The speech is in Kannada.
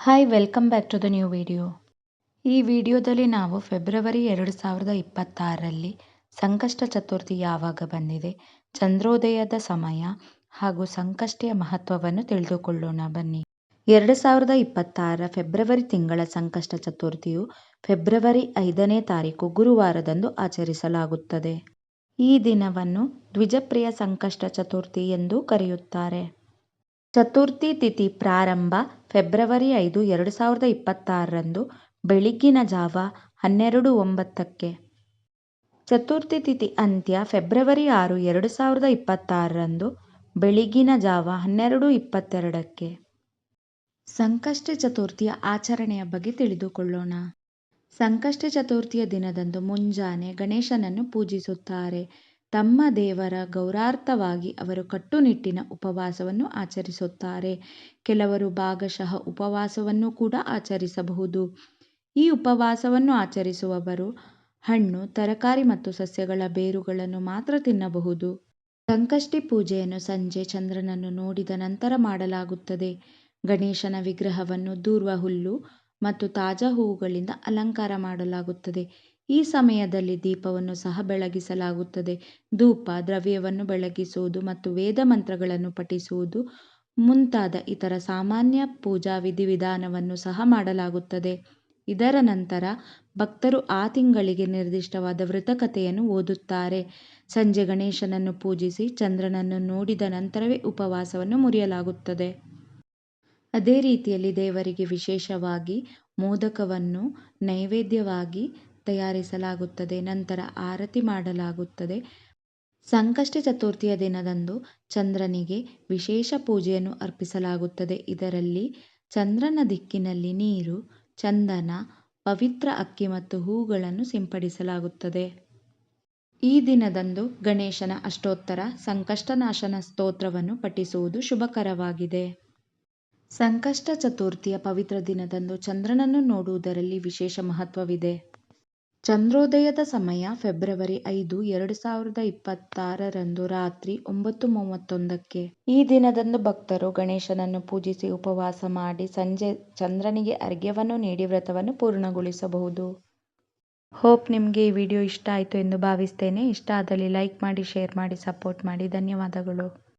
Hi welcome back to the new video ಈ ವಿಡಿಯೋದಲ್ಲಿ ನಾವು ಫೆಬ್ರವರಿ ಎರಡು ಸಾವಿರದ ಇಪ್ಪತ್ತಾರರಲ್ಲಿ ಸಂಕಷ್ಟ ಚತುರ್ಥಿ ಯಾವಾಗ ಬಂದಿದೆ, ಚಂದ್ರೋದಯದ ಸಮಯ ಹಾಗೂ ಸಂಕಷ್ಟಿಯ ಮಹತ್ವವನ್ನು ತಿಳಿದುಕೊಳ್ಳೋಣ. ಬನ್ನಿ. ಎರಡು ಸಾವಿರದ ಇಪ್ಪತ್ತಾರರ ಫೆಬ್ರವರಿ ತಿಂಗಳ ಸಂಕಷ್ಟ ಚತುರ್ಥಿಯು ಫೆಬ್ರವರಿ ಐದನೇ ತಾರೀಕು ಗುರುವಾರದಂದು ಆಚರಿಸಲಾಗುತ್ತದೆ. ಈ ದಿನವನ್ನು ದ್ವಿಜಪ್ರಿಯ ಸಂಕಷ್ಟ ಚತುರ್ಥಿ ಎಂದು ಕರೆಯುತ್ತಾರೆ. ಚತುರ್ಥಿ ತಿಥಿ ಪ್ರಾರಂಭ ಫೆಬ್ರವರಿ ಐದು, ಎರಡು ಸಾವಿರದ ಇಪ್ಪತ್ತಾರರಂದು ಬೆಳಗ್ಗಿನ ಜಾವ ಹನ್ನೆರಡು ಒಂಬತ್ತಕ್ಕೆ. ಚತುರ್ಥಿ ತಿಥಿ ಅಂತ್ಯ ಫೆಬ್ರವರಿ ಆರು, ಎರಡು ಸಾವಿರದ ಇಪ್ಪತ್ತಾರರಂದು ಬೆಳಗಿನ ಜಾವ ಹನ್ನೆರಡು ಇಪ್ಪತ್ತೆರಡಕ್ಕೆ. ಸಂಕಷ್ಟ ಚತುರ್ಥಿಯ ಆಚರಣೆಯ ಬಗ್ಗೆ ತಿಳಿದುಕೊಳ್ಳೋಣ. ಸಂಕಷ್ಟ ಚತುರ್ಥಿಯ ದಿನದಂದು ಮುಂಜಾನೆ ಗಣೇಶನನ್ನು ಪೂಜಿಸುತ್ತಾರೆ. ತಮ್ಮ ದೇವರ ಗೌರವಾರ್ಥವಾಗಿ ಅವರು ಕಟ್ಟುನಿಟ್ಟಿನ ಉಪವಾಸವನ್ನು ಆಚರಿಸುತ್ತಾರೆ. ಕೆಲವರು ಭಾಗಶಃ ಉಪವಾಸವನ್ನು ಕೂಡ ಆಚರಿಸಬಹುದು. ಈ ಉಪವಾಸವನ್ನು ಆಚರಿಸುವವರು ಹಣ್ಣು, ತರಕಾರಿ ಮತ್ತು ಸಸ್ಯಗಳ ಬೇರುಗಳನ್ನು ಮಾತ್ರ ತಿನ್ನಬಹುದು. ಸಂಕಷ್ಟಿ ಪೂಜೆಯನ್ನು ಸಂಜೆ ಚಂದ್ರನನ್ನು ನೋಡಿದ ನಂತರ ಮಾಡಲಾಗುತ್ತದೆ. ಗಣೇಶನ ವಿಗ್ರಹವನ್ನು ದೂರ್ವ ಹುಲ್ಲು ಮತ್ತು ತಾಜಾ ಹೂವುಗಳಿಂದ ಅಲಂಕಾರ ಮಾಡಲಾಗುತ್ತದೆ. ಈ ಸಮಯದಲ್ಲಿ ದೀಪವನ್ನು ಸಹ ಬೆಳಗಿಸಲಾಗುತ್ತದೆ. ಧೂಪ, ದ್ರವ್ಯವನ್ನು ಬೆಳಗಿಸುವುದು ಮತ್ತು ವೇದ ಮಂತ್ರಗಳನ್ನು ಪಠಿಸುವುದು ಮುಂತಾದ ಇತರ ಸಾಮಾನ್ಯ ಪೂಜಾ ವಿಧಿವಿಧಾನವನ್ನು ಸಹ ಮಾಡಲಾಗುತ್ತದೆ. ಇದರ ನಂತರ ಭಕ್ತರು ಆ ತಿಂಗಳಿಗೆ ನಿರ್ದಿಷ್ಟವಾದ ವ್ರತಕಥೆಯನ್ನು ಓದುತ್ತಾರೆ. ಸಂಜೆ ಗಣೇಶನನ್ನು ಪೂಜಿಸಿ ಚಂದ್ರನನ್ನು ನೋಡಿದ ನಂತರವೇ ಉಪವಾಸವನ್ನು ಮುರಿಯಲಾಗುತ್ತದೆ. ಅದೇ ರೀತಿಯಲ್ಲಿ ದೇವರಿಗೆ ವಿಶೇಷವಾಗಿ ಮೋದಕವನ್ನು ನೈವೇದ್ಯವಾಗಿ ತಯಾರಿಸಲಾಗುತ್ತದೆ. ನಂತರ ಆರತಿ ಮಾಡಲಾಗುತ್ತದೆ. ಸಂಕಷ್ಟ ಚತುರ್ಥಿಯ ದಿನದಂದು ಚಂದ್ರನಿಗೆ ವಿಶೇಷ ಪೂಜೆಯನ್ನು ಅರ್ಪಿಸಲಾಗುತ್ತದೆ. ಇದರಲ್ಲಿ ಚಂದ್ರನ ದಿಕ್ಕಿನಲ್ಲಿ ನೀರು, ಚಂದನ, ಪವಿತ್ರ ಅಕ್ಕಿ ಮತ್ತು ಹೂಗಳನ್ನು ಸಿಂಪಡಿಸಲಾಗುತ್ತದೆ. ಈ ದಿನದಂದು ಗಣೇಶನ ಅಷ್ಟೋತ್ತರ, ಸಂಕಷ್ಟನಾಶನ ಸ್ತೋತ್ರವನ್ನು ಪಠಿಸುವುದು ಶುಭಕರವಾಗಿದೆ. ಸಂಕಷ್ಟ ಚತುರ್ಥಿಯ ಪವಿತ್ರ ದಿನದಂದು ಚಂದ್ರನನ್ನು ನೋಡುವುದರಲ್ಲಿ ವಿಶೇಷ ಮಹತ್ವವಿದೆ. ಚಂದ್ರೋದಯದ ಸಮಯ ಫೆಬ್ರವರಿ ಐದು, ಎರಡು ಸಾವಿರದ ಇಪ್ಪತ್ತಾರರಂದು ರಾತ್ರಿ ಒಂಬತ್ತು ಮೂವತ್ತೊಂದಕ್ಕೆ. ಈ ದಿನದಂದು ಭಕ್ತರು ಗಣೇಶನನ್ನು ಪೂಜಿಸಿ ಉಪವಾಸ ಮಾಡಿ ಸಂಜೆ ಚಂದ್ರನಿಗೆ ಅರ್ಘ್ಯವನ್ನು ನೀಡಿ ವ್ರತವನ್ನು ಪೂರ್ಣಗೊಳಿಸಬಹುದು. ಹೋಪ್ ನಿಮಗೆ ಈ ವಿಡಿಯೋ ಇಷ್ಟ ಆಯಿತು ಎಂದು ಭಾವಿಸ್ತೇನೆ. ಇಷ್ಟ ಆದಲ್ಲಿ ಲೈಕ್ ಮಾಡಿ, ಶೇರ್ ಮಾಡಿ, ಸಪೋರ್ಟ್ ಮಾಡಿ. ಧನ್ಯವಾದಗಳು.